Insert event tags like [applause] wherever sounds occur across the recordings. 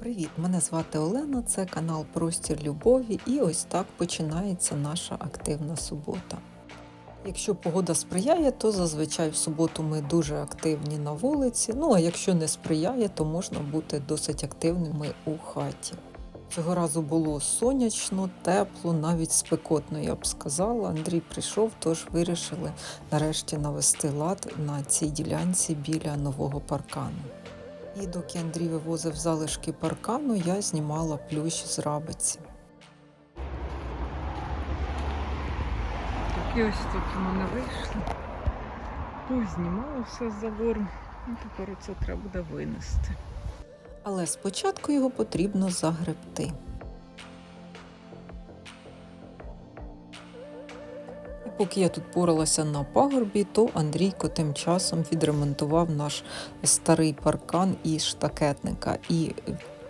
Привіт! Мене звати Олена, це канал Простір Любові, і ось так починається наша активна субота. Якщо погода сприяє, то зазвичай в суботу ми дуже активні на вулиці. Ну а якщо не сприяє, то можна бути досить активними у хаті. Цього разу було сонячно, тепло, навіть спекотно, я б сказала. Андрій прийшов, тож вирішили нарешті навести лад на цій ділянці біля нового паркану. І доки Андрій вивозив залишки паркану, я знімала плющ з рабиці. Так, і ось тут у мене вийшло. Познімала все з забору. І тепер це треба буде винести. Але спочатку його потрібно загребти. Поки я тут поралася на пагорбі, то Андрійко тим часом відремонтував наш старий паркан із штакетника. І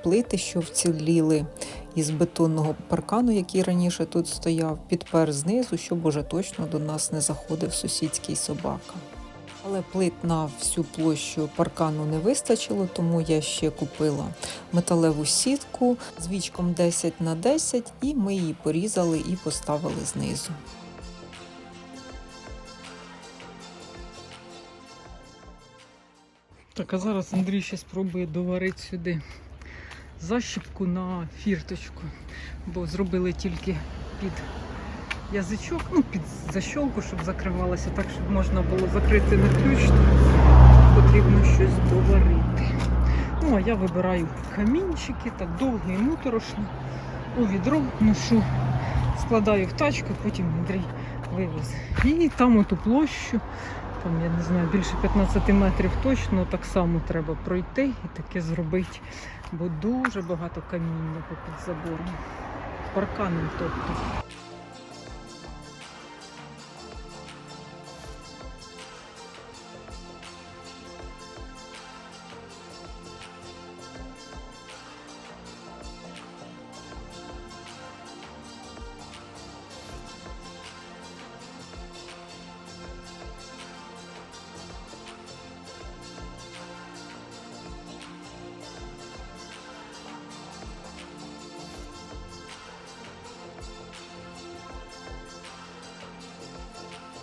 плити, що вціліли із бетонного паркану, який раніше тут стояв, підпер знизу, щоб уже точно до нас не заходив сусідський собака. Але плит на всю площу паркану не вистачило, тому я ще купила металеву сітку з вічком 10 на 10 і ми її порізали і поставили знизу. Так, а зараз Андрій ще спробує доварити сюди защіпку на фірточку, бо зробили тільки під язичок, ну під защолку, щоб закривалося так, щоб можна було закрити на ключ, то потрібно щось доварити. Ну, а я вибираю камінчики, так довго і моторошно. У відро ношу, складаю в тачку, потім Андрій вивез. І там оту площу, там, я не знаю, більше 15 метрів точно так само треба пройти і таке зробити, бо дуже багато каміння попід забором. Парканом тобто.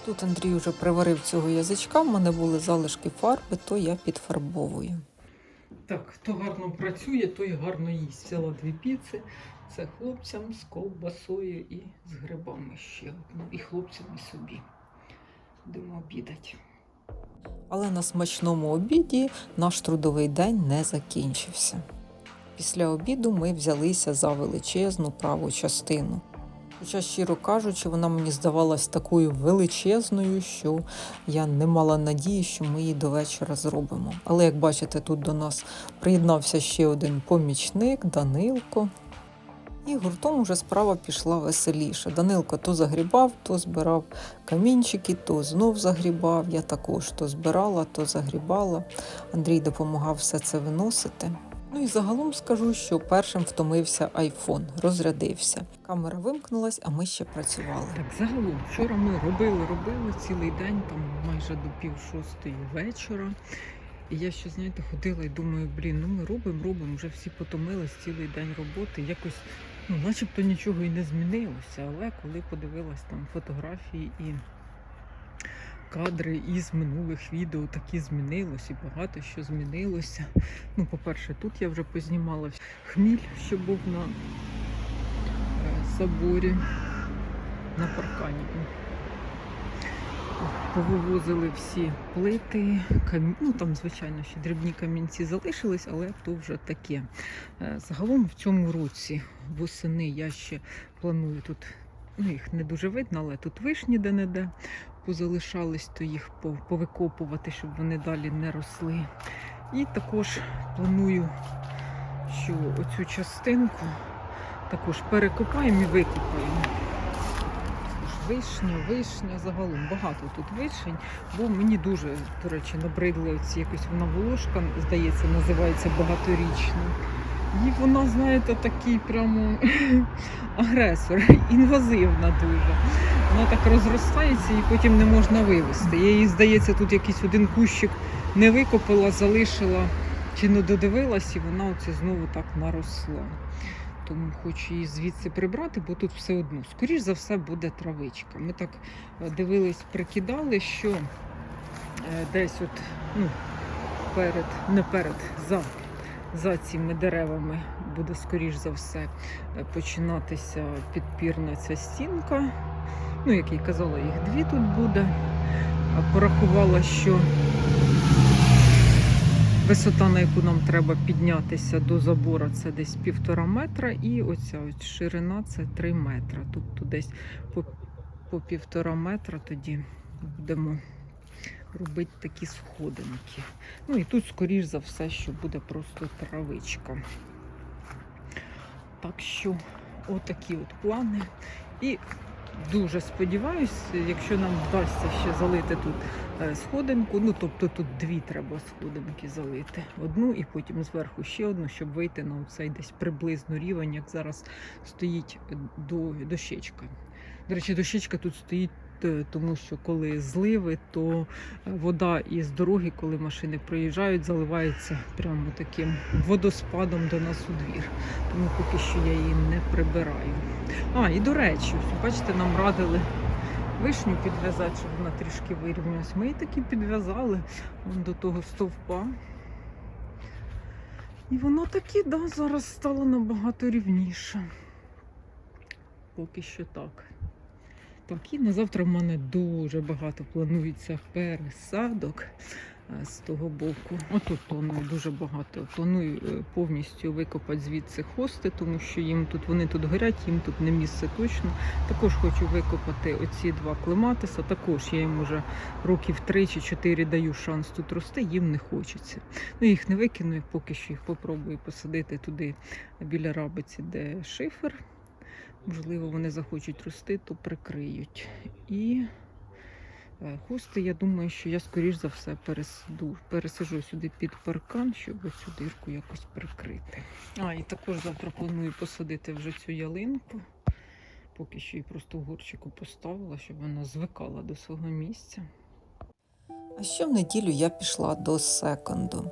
Тут Андрій вже приварив цього язичка, в мене були залишки фарби, то я підфарбовую. Так, хто гарно працює, той гарно їсть. Взяла дві піци. Це хлопцям з ковбасою і з грибами ще одну. І хлопцям і собі. Будемо обідати. Але на смачному обіді наш трудовий день не закінчився. Після обіду ми взялися за величезну праву частину. Хоча, щиро кажучи, вона мені здавалась такою величезною, що я не мала надії, що ми її до вечора зробимо. Але як бачите, тут до нас приєднався ще один помічник Данилко. І гуртом уже справа пішла веселіше. Данилко то загрібав, то збирав камінчики, то знов загрібав. Я також то збирала, то загрібала. Андрій допомагав все це виносити. Ну і загалом скажу, що першим втомився айфон, розрядився. Камера вимкнулась, а ми ще працювали. Так, загалом, вчора ми робили, робили цілий день, там майже до пів шостої вечора. І я ще, знаєте, ходила і думаю, блін, ну ми робимо, робимо, вже всі потомились цілий день роботи. Якось, ну, начебто нічого і не змінилося. Але коли подивилась там фотографії і кадри із минулих відео, такі змінилось і багато що змінилося. Ну, по-перше, тут я вже познімала хміль, що був на е, заборі, на паркані. Повивозили всі плити, камі... ну там, звичайно, ще дрібні камінці залишились, але то вже таке. Е, Загалом в цьому році восени я ще планую тут, ну їх не дуже видно, але тут вишні де-не-де позалишались, то їх повикопувати, щоб вони далі не росли. І також планую, що оцю частинку також перекопаємо і викопаємо. Вишня, вишня, загалом багато тут вишень, бо мені дуже, до речі, набридла ці якось вона волошка, здається, називається багаторічна. І вона, знаєте, такий прямо [laughs] агресор, [laughs] інвазивна дуже. Вона так розростається і потім не можна вивезти. Я її, здається, тут якийсь один кущик не викопала, залишила чи не додивилась, і вона оце знову так наросла. Тому хочу її звідси прибрати, бо тут все одно, скоріш за все, буде травичка. Ми так е, дивились, прикидали, що е, десь от, ну, перед, не перед, за, за цими деревами буде, скоріш за все, е, починатися підпірна ця стінка. Ну, як я казала, їх дві тут буде. Порахувала, що висота, на яку нам треба піднятися до забора, це десь півтора метра, і оця ось ширина це 3 метра. Тобто десь по, по півтора метра тоді будемо робити такі сходинки. Ну і тут, скоріш за все, що буде просто травичка. Так що, отакі от плани. І дуже сподіваюся, якщо нам вдасться ще залити тут е, сходинку, ну тобто тут дві треба сходинки залити. Одну і потім зверху ще одну, щоб вийти на цей десь приблизно рівень, як зараз стоїть до, дощечка. До речі, дощечка тут стоїть. Е, Тому що коли зливи, то е, вода із дороги, коли машини проїжджають, заливається прямо таким водоспадом до нас у двір. Тому поки що я її не прибираю. А, і до речі, бачите, нам радили вишню підв'язати, щоб вона трішки вирівнялась. Ми її таки підв'язали вон до того стовпа. І воно таки, да, зараз стало набагато рівніше. Поки що так. Так, і на завтра в мене дуже багато планується пересадок е, з того боку. Отут планую дуже багато. Планую е, повністю викопати звідси хости, тому що їм тут вони тут горять, їм тут не місце точно. Також хочу викопати оці два клематиса. Також я їм уже років 3 чи 4 даю шанс тут рости, їм не хочеться. Ну їх не викину, поки що їх попробую посадити туди біля рабиці, де шифер. Можливо, вони захочуть рости, то прикриють. І е, хости, я думаю, що я скоріш за все пересаду, пересажу сюди під паркан, щоб цю дирку якось прикрити. А, і також завтра планую посадити вже цю ялинку. Поки що її просто в горчику поставила, щоб вона звикала до свого місця. А ще в неділю я пішла до секонду.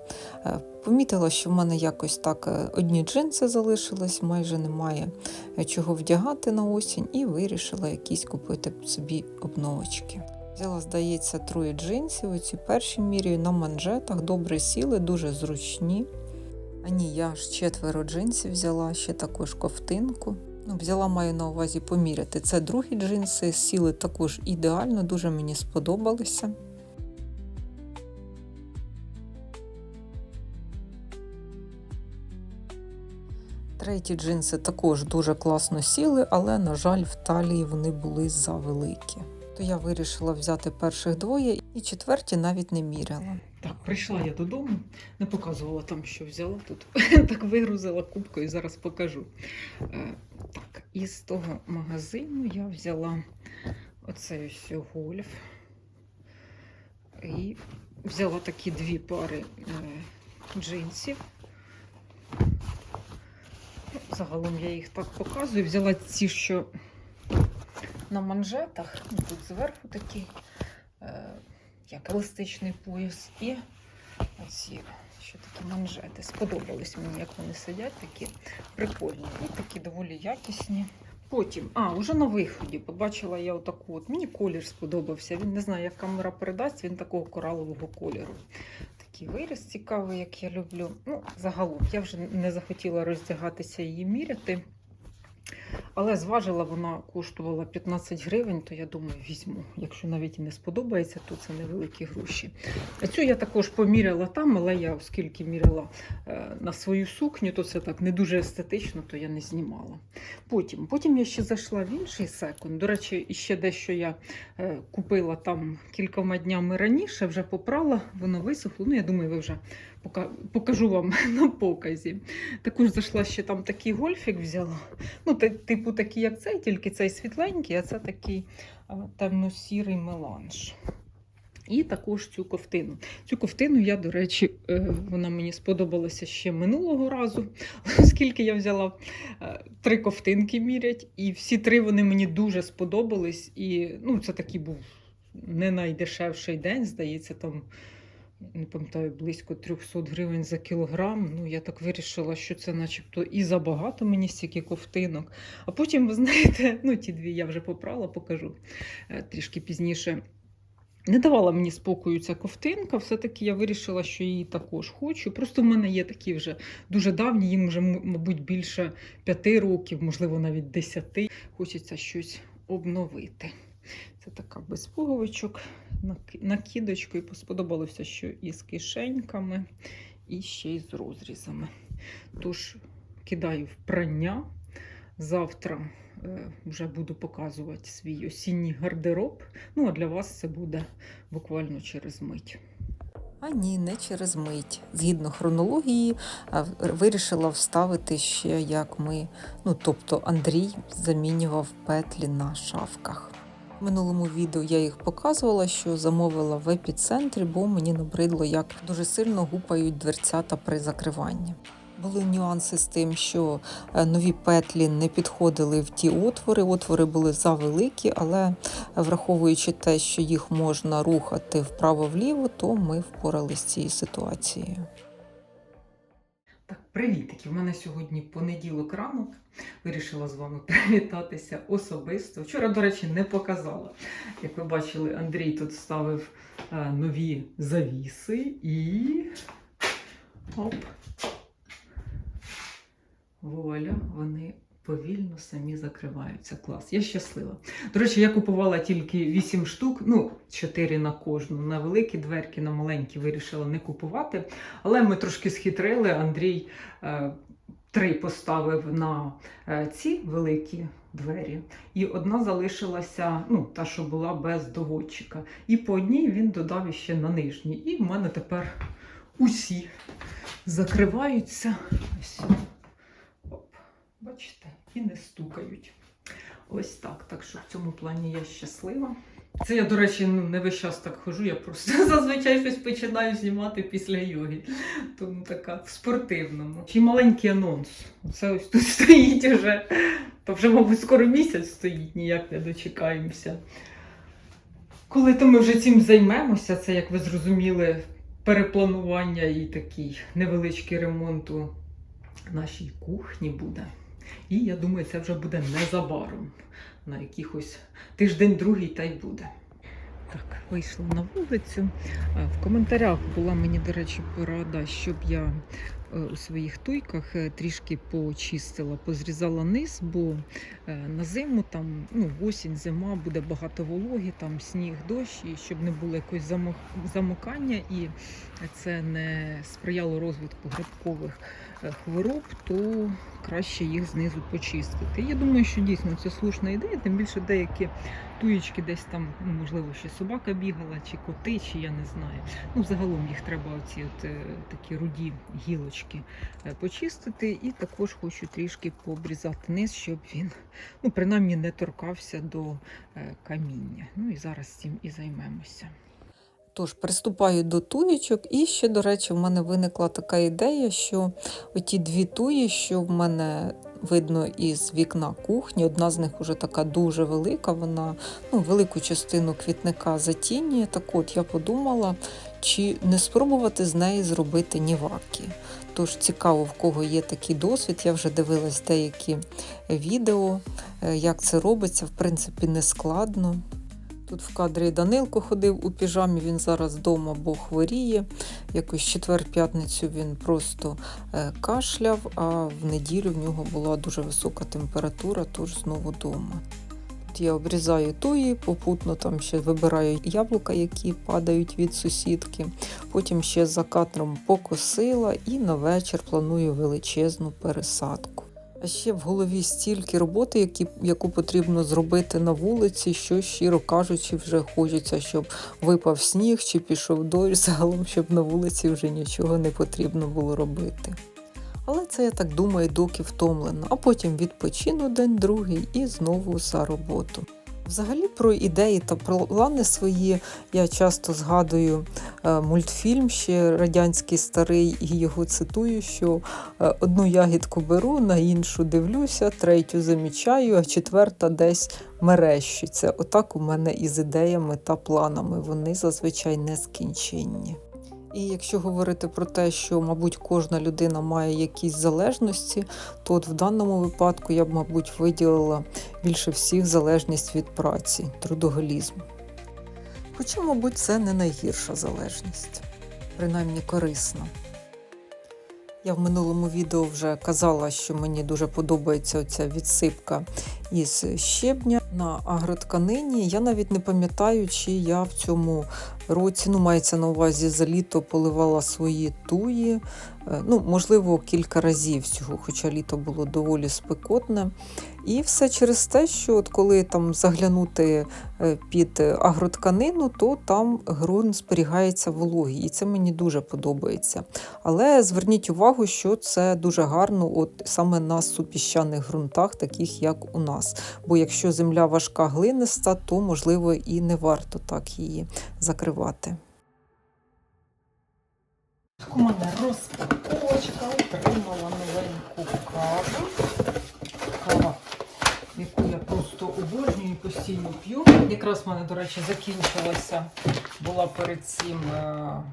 Е, Помітила, що в мене якось так е, одні джинси залишились, майже немає е, чого вдягати на осінь, і вирішила якісь купити собі обновочки. Взяла, здається, троє джинсів. Оці перші міряю на манжетах, добре сіли, дуже зручні. А ні, я аж четверо джинсів взяла, ще також ковтинку. Ну, взяла, маю на увазі поміряти. Це другі джинси, сіли також ідеально, дуже мені сподобалися. Треті джинси також дуже класно сіли, але, на жаль, в талії вони були завеликі. То я вирішила взяти перших двоє і четверті навіть не міряла. Так, прийшла я додому, не показувала там, що взяла тут. [laughs] так вигрузила кубку і зараз покажу. Е, так, із того магазину я взяла оцей ось гольф. І взяла такі дві пари е, джинсів. Загалом я їх так показую. Взяла ці, що на манжетах, ну, тут зверху такий, е, як еластичний пояс, і оці що такі манжети. Сподобались мені, як вони сидять, такі прикольні і такі доволі якісні. Потім, а, вже на виході побачила я отаку от. Мені колір сподобався. Він не знаю, як камера передасть, він такого коралового кольору. Такий виріс цікавий, як я люблю. Ну, загалом, я вже не захотіла роздягатися і міряти. Але зважила, вона коштувала 15 гривень, то я думаю, візьму. Якщо навіть і не сподобається, то це невеликі гроші. А цю я також поміряла там, але я, оскільки міряла е, на свою сукню, то це так не дуже естетично, то я не знімала. Потім, потім я ще зайшла в інший секунд. До речі, ще дещо я е, купила там кількома днями раніше, вже попрала, воно висохло. Ну, я думаю, ви вже покажу вам [laughs] на показі. Також зайшла ще там такий гольфік взяла. Ну, ти- типу такий, як цей, тільки цей світленький, а це такий темно-сірий меланж. І також цю ковтину. Цю ковтину я, до речі, е, вона мені сподобалася ще минулого разу, [laughs] оскільки я взяла е, три ковтинки мірять, і всі три вони мені дуже сподобались. І ну, це такий був не найдешевший день, здається, там не пам'ятаю, близько 300 гривень за кілограм. Ну, я так вирішила, що це начебто і забагато мені стільки ковтинок. А потім, ви знаєте, [laughs] ну ті дві я вже попрала, покажу е, трішки пізніше. Не давала мені спокою ця ковтинка, все-таки я вирішила, що її також хочу. Просто в мене є такі вже дуже давні, їм вже, мабуть, більше п'яти років, можливо, навіть десяти. Хочеться щось обновити. Це така без пуговичок, наки- накидочкою. Сподобалося, що і з кишеньками, і ще й з розрізами. Тож кидаю в прання. Завтра е, вже буду показувати свій осінній гардероб. Ну, а для вас це буде буквально через мить. А ні, не через мить. Згідно хронології, вирішила вставити ще, як ми, ну тобто Андрій замінював петлі на шавках. Минулому відео я їх показувала, що замовила в епіцентрі, бо мені набридло, як дуже сильно гупають дверцята при закриванні. Були нюанси з тим, що е, нові петлі не підходили в ті отвори. Отвори були завеликі, але е, враховуючи те, що їх можна рухати вправо-вліво, то ми впоралися з цією ситуацією. Привітики! У мене сьогодні понеділок ранок. Вирішила з вами [laughs] привітатися особисто. Вчора, до речі, не показала. Як ви бачили, Андрій тут ставив е, нові завіси і. Оп. Вуаля, вони повільно самі закриваються. Клас, я щаслива. До речі, я купувала тільки 8 штук, ну, 4 на кожну. На великі дверки, на маленькі вирішила не купувати. Але ми трошки схитрили. Андрій е, три поставив на е, ці великі двері, і одна залишилася, ну, та, що була без доводчика. І по одній він додав іще на нижній. І в мене тепер усі закриваються. Ось. Бачите, і не стукають. Ось так. Так що в цьому плані я щаслива. Це я, до речі, ну, не весь час так хожу, я просто [laughs] зазвичай щось починаю знімати після йоги. Тому така в спортивному. Чи маленький анонс. Це ось тут [laughs] стоїть уже. Та вже, мабуть, скоро місяць стоїть, ніяк не дочекаємося. Коли то ми вже цим займемося, це, як ви зрозуміли, перепланування і такий невеличкий ремонт у нашій кухні буде. І я думаю, це вже буде незабаром. На якихось тиждень-другий та й буде. Так, вийшла на вулицю. В коментарях була мені, до речі, порада, щоб я у своїх туйках е, трішки почистила, позрізала низ, бо е, на зиму там, ну, осінь, зима буде багато вологи, там сніг, дощ, і щоб не було якогось замокання, і це не сприяло розвитку грибкових е, хвороб, то краще їх знизу почистити. Я думаю, що дійсно це слушна ідея, тим більше деякі туєчки десь там, ну, можливо, ще собака бігала, чи коти, чи я не знаю. Ну, загалом їх треба оці от, е, такі руді гілочки е, почистити. І також хочу трішки пообрізати низ, щоб він ну, принаймні не торкався до е, каміння. Ну і зараз цим і займемося. Тож приступаю до туєчок, і ще, до речі, в мене виникла така ідея, що оті дві туї, що в мене видно із вікна кухні, одна з них уже така дуже велика, вона ну, велику частину квітника затінює. Так от я подумала, чи не спробувати з неї зробити ніваки. Тож цікаво, в кого є такий досвід. Я вже дивилась деякі відео, е, як це робиться, в принципі, не складно. Тут в кадрі Данилко ходив у піжамі, він зараз вдома, бо хворіє. Якось четвер-п'ятницю він просто е, кашляв, а в неділю в нього була дуже висока температура, тож знову вдома. Я обрізаю туї, попутно там ще вибираю яблука, які падають від сусідки. Потім ще за кадром покосила і на вечір планую величезну пересадку. А ще в голові стільки роботи, які, яку потрібно зробити на вулиці, що, щиро кажучи, вже хочеться, щоб випав сніг чи пішов дощ, загалом, щоб на вулиці вже нічого не потрібно було робити. Але це я так думаю, доки втомлено, а потім відпочину день другий і знову за роботу. Взагалі про ідеї та плани свої я часто згадую е, мультфільм ще радянський старий, і його цитую, що е, одну ягідку беру, на іншу дивлюся, третю замічаю, а четверта десь мерещиться. Отак у мене із ідеями та планами. Вони зазвичай нескінченні. І якщо говорити про те, що, мабуть, кожна людина має якісь залежності, то от в даному випадку я б, мабуть, виділила більше всіх залежність від праці, трудоголізм. Хоча, мабуть, це не найгірша залежність, принаймні корисна. Я в минулому відео вже казала, що мені дуже подобається ця відсипка із щебня на агротканині. Я навіть не пам'ятаю, чи я в цьому році, ну, мається на увазі за літо поливала свої туї. Е, Ну, можливо, кілька разів всього, хоча літо було доволі спекотне. І все через те, що от коли там заглянути е, під агротканину, то там ґрунт зберігається вологий, і це мені дуже подобається. Але зверніть увагу, що це дуже гарно, от саме на супіщаних ґрунтах, таких як у нас. Бо якщо земля важка глиниста, то можливо і не варто так її закривати. У мене розпаковочка, отримала новеньку каву. Кава, яку я просто обожнюю і постійно п'ю. Якраз в мене, до речі, закінчилася, була перед цим е,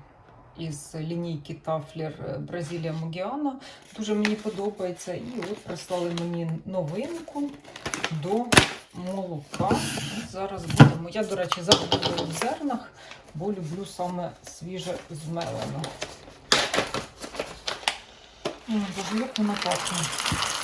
із лінійки Тафлер е, Бразилія Могіана. Дуже мені подобається. І от прислали мені новинку до молока. Зараз будемо. Я, до речі, завжди в зернах, бо люблю саме свіже змелене. Ой, Боже, як вона пахне.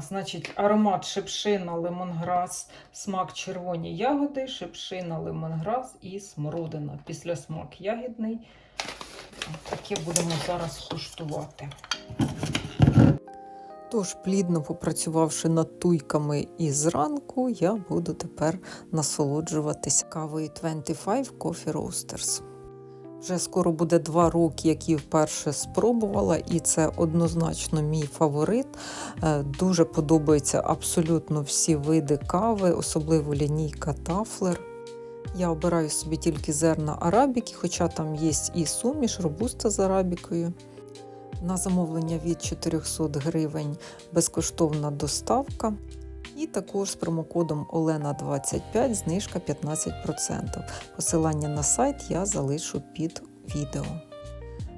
Значить, аромат шипшина, лемонграс, смак червоні ягоди, шипшина, лемонграс і смородина. Після смак ягідний. Таке будемо зараз куштувати. Тож, плідно попрацювавши над туйками і зранку, я буду тепер насолоджуватися кавою 25 Coffee Roasters. Вже скоро буде два роки, які вперше спробувала, і це однозначно мій фаворит. Е, Дуже подобаються абсолютно всі види кави, особливо лінійка Тафлер. Я обираю собі тільки зерна арабіки, хоча там є і суміш, робуста з арабікою. На замовлення від 400 гривень безкоштовна доставка. І також з промокодом Олена25 знижка 15%. Посилання на сайт я залишу під відео.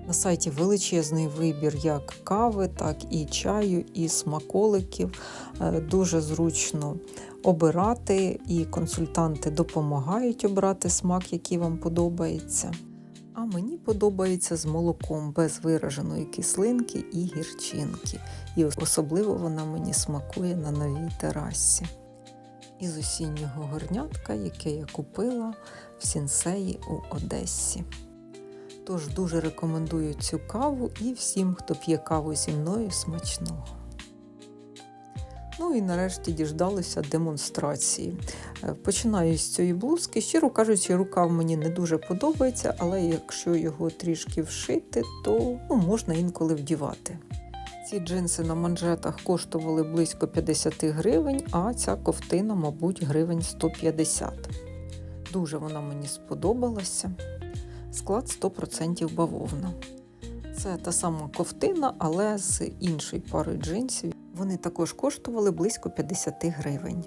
На сайті величезний вибір як кави, так і чаю, і смаколиків. Е, Дуже зручно обирати, і консультанти допомагають обрати смак, який вам подобається. А мені подобається з молоком без вираженої кислинки і гірчинки. І особливо вона мені смакує на новій терасі. Із осіннього горнятка, яке я купила в сінсеї у Одесі. Тож дуже рекомендую цю каву і всім, хто п'є каву зі мною смачного. Ну і нарешті діждалися демонстрації. Е, Починаю з цієї блузки. Щиро кажучи, рукав мені не дуже подобається, але якщо його трішки вшити, то ну, можна інколи вдівати. Ці джинси на манжетах коштували близько 50 гривень, а ця ковтина, мабуть, гривень 150. Дуже вона мені сподобалася. Склад 100% бавовна. Це та сама ковтина, але з іншої пари джинсів. Вони також коштували близько 50 гривень.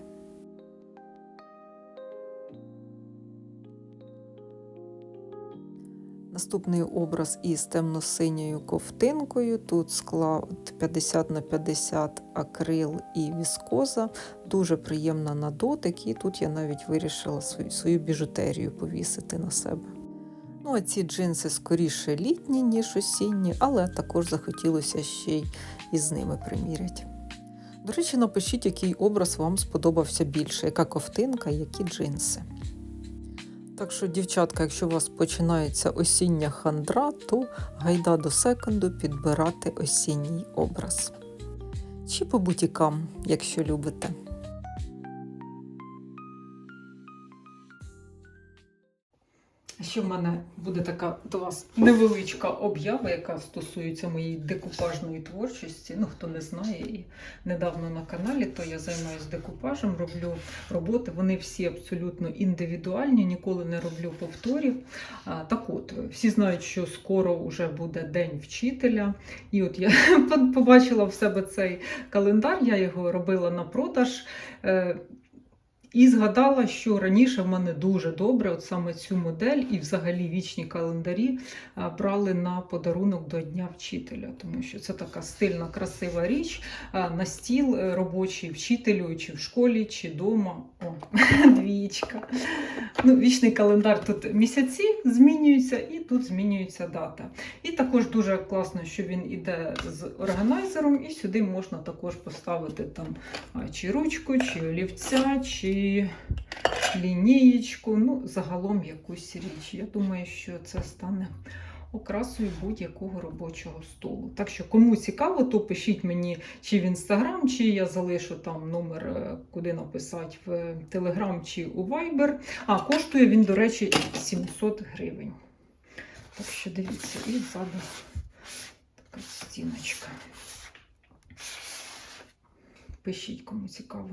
Наступний образ із темно-синьою ковтинкою. Тут склад 50 на 50 акрил і віскоза. Дуже приємна на дотик, і тут я навіть вирішила свою, свою біжутерію повісити на себе. Ну, а ці джинси скоріше літні, ніж осінні, але також захотілося ще й із ними приміряти. До речі, напишіть, який образ вам сподобався більше, яка ковтинка, які джинси. Так що, дівчатка, якщо у вас починається осіння хандра, то гайда до секонду підбирати осінній образ. Чи по бутікам, якщо любите. Ще в мене буде така до вас невеличка об'ява, яка стосується моєї декупажної творчості. Ну, хто не знає, і недавно на каналі, то я займаюся декупажем, роблю роботи. Вони всі абсолютно індивідуальні, ніколи не роблю повторів. Так от, всі знають, що скоро вже буде День вчителя. І от я [laughs] побачила в себе цей календар, я його робила на продаж. І згадала, що раніше в мене дуже добре, от саме цю модель і взагалі вічні календарі брали на подарунок до Дня вчителя, тому що це така стильна, красива річ на стіл е, робочий вчителю, чи в школі, чи вдома. О, [laughs] двічка. Ну, вічний календар тут місяці змінюються, і тут змінюється дата. І також дуже класно, що він іде з органайзером, і сюди можна також поставити там чи ручку, чи олівця, чи лінієчку, ну, загалом якусь річ. Я думаю, що це стане окрасою будь-якого робочого столу. Так що, кому цікаво, то пишіть мені чи в інстаграм, чи я залишу там номер, е, куди написати в телеграм чи у Viber. А коштує він, до речі, 700 гривень. Так що дивіться, і ззаду така стіночка. Пишіть, кому цікаво.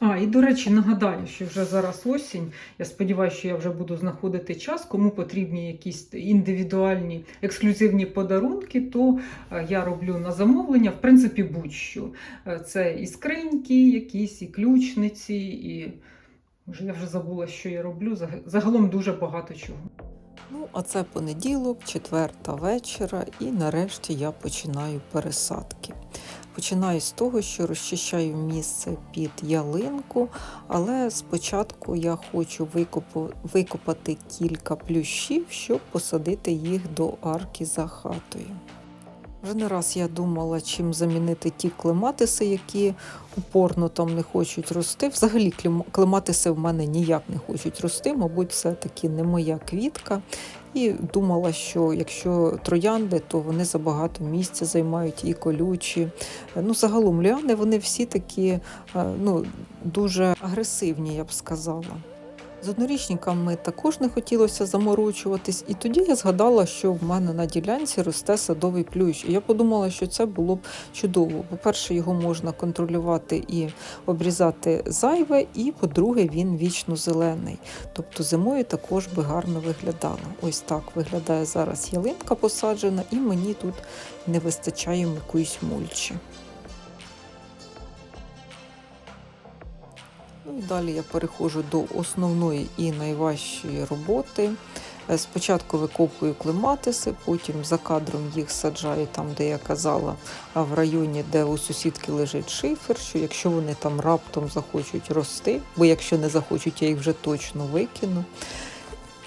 А, і до речі, нагадаю, що вже зараз осінь. Я сподіваюся, що я вже буду знаходити час. Кому потрібні якісь індивідуальні ексклюзивні подарунки, то е, я роблю на замовлення, в принципі, будь-що. Е, Це і скриньки, якісь, і ключниці, і вже я вже забула, що я роблю. Загалом дуже багато чого. Ну, а це понеділок, четверта вечора, і нарешті я починаю пересадки. Починаю з того, що розчищаю місце під ялинку, але спочатку я хочу викопати кілька плющів, щоб посадити їх до арки за хатою. Вже не раз я думала, чим замінити ті клематиси, які упорно там не хочуть рости. Взагалі клем- клематиси в мене ніяк не хочуть рости, мабуть, все-таки не моя квітка. І думала, що якщо троянди, то вони забагато місця займають і колючі. Ну, загалом ліани вони всі такі е, ну, дуже агресивні, я б сказала. З однорічниками також не хотілося заморочуватись, і тоді я згадала, що в мене на ділянці росте садовий плющ. І я подумала, що це було б чудово. По-перше, його можна контролювати і обрізати зайве, і по-друге, він вічно зелений. Тобто зимою також би гарно виглядало. Ось так виглядає зараз ялинка посаджена, і мені тут не вистачає якоїсь мульчі. Далі я переходжу до основної і найважчої роботи. Е, Спочатку викопую клематиси, потім за кадром їх саджаю там, де я казала, в районі, де у сусідки лежить шифер, що якщо вони там раптом захочуть рости, бо якщо не захочуть, я їх вже точно викину.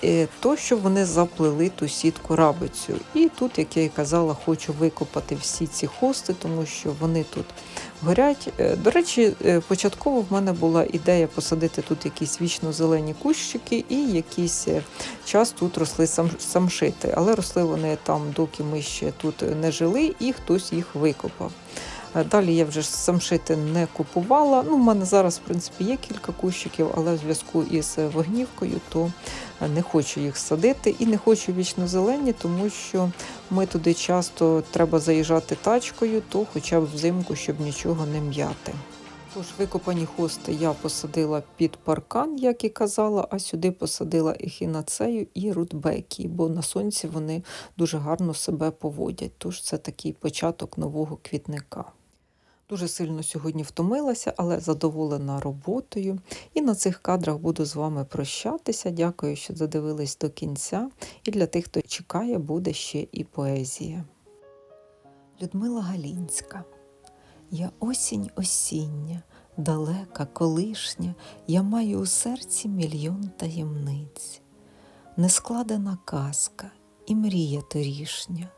Е, То, щоб вони заплели ту сітку рабицю. І тут, як я і казала, хочу викопати всі ці хости, тому що вони тут горять. Е, До речі, е, початково в мене була ідея посадити тут якісь вічно-зелені кущики і якийсь час тут росли самшити. Але росли вони там, доки ми ще тут не жили, і хтось їх викопав. Е, Далі я вже самшити не купувала. Ну, в мене зараз, в принципі, є кілька кущиків, але в зв'язку із вогнівкою, то е, не хочу їх садити і не хочу вічно зелені, тому що ми туди часто треба заїжджати тачкою, то хоча б взимку, щоб нічого не м'яти. Тож викопані хости я посадила під паркан, як і казала, а сюди посадила ехінацею і рудбекі, бо на сонці вони дуже гарно себе поводять. Тож це такий початок нового квітника. Дуже сильно сьогодні втомилася, але задоволена роботою. І на цих кадрах буду з вами прощатися. Дякую, що додивились до кінця. І для тих, хто чекає, буде ще і поезія. Людмила Галінська. Я осінь осіння, далека, колишня, я маю у серці мільйон таємниць. Нескладена казка і мрія торішня,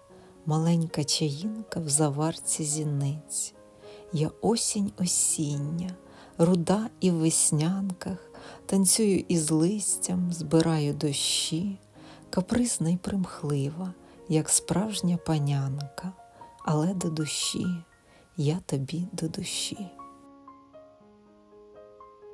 маленька чаїнка в заварці зіниць. Я осінь осіння, руда і в веснянках, танцюю із листям, збираю дощі, капризна й примхлива, як справжня панянка, але до душі, я тобі до душі.